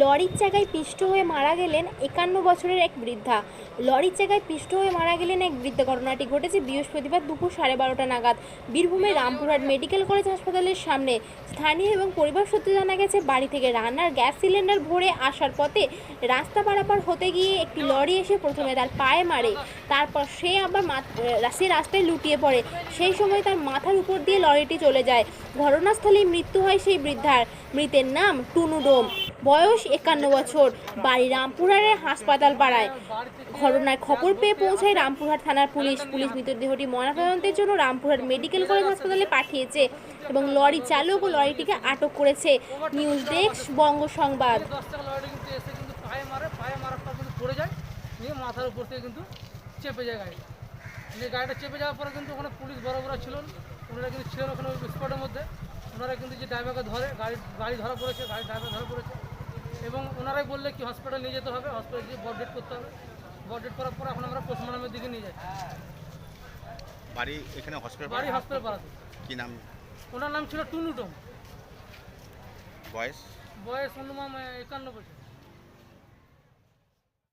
লরির জায়গায় পিষ্ট হয়ে মারা গেলেন একান্ন বছরের এক বৃদ্ধা। লরির জায়গায় পিষ্ট হয়ে মারা গেলেন এক বৃদ্ধা। ঘটনাটি ঘটেছে বৃহস্পতিবার দুপুর সাড়ে বারোটা নাগাদ। বীরভূমের রামপুরহাট মেডিকেল কলেজ হাসপাতালের সামনে। স্থানীয় এবং পরিবার সূত্রে জানা গেছে, বাড়ি থেকে রান্নার গ্যাস সিলিন্ডার ভরে আসার পথে রাস্তা পারাপার হতে গিয়ে একটি লরি এসে প্রথমে তার পায়ে মারে। তারপর সে আবার সে রাস্তায় লুটিয়ে পড়ে। সেই সময় তার মাথার উপর দিয়ে লরিটি চলে যায়। ঘটনাস্থলেই মৃত্যু হয় সেই বৃদ্ধার। মৃতের নাম টুনু ডোম। বয়স একান্ন বছর। বাড়ি রামপুরহাটের হাসপাতাল পাড়ায়। ঘটনার খবর পেয়ে পৌঁছায় রামপুরহাট থানার পুলিশ। পুলিশ মৃতদেহটি ময়নাতদন্তের জন্য রামপুরহাট মেডিকেল কলেজ হাসপাতালে পাঠিয়েছে এবং লরি চালক ও লরিটিকে আটক করেছে। নিউজ ডেস্ক, বঙ্গ সংবাদ। পড়ে যায় মাথার উপর থেকে কিন্তু চেপে যায় গাড়িটা। নিয়ে গাড়িটা চেপে যাওয়ার পরে কিন্তু ওখানে পুলিশ বড় বড় ছিলেন ওনারা কিন্তু ছিলেন ওখানে স্পটের মধ্যে। ওনারা কিন্তু যে ড্রাইভারকে ধরে, গাড়ি গাড়ি ধরা পড়েছে, গাড়ি ড্রাইভার ধরা পড়েছে। এবং ওনারাই বললে কি হসপিটাল নিয়ে যেতে হবে হসপিটাল গিয়ে বড ডেট করতে হবে। বড ডেট করার পর এখন আমরা পোস্টমর্টমের দিকে নিয়ে যাই বাড়ি এখানে হসপিটাল বাড়ি হসপিটাল পাড়াতে। কি নাম? ওনার নাম ছিল টুনুটম। বয়স? বয়স অনুমান একান্ন বছর।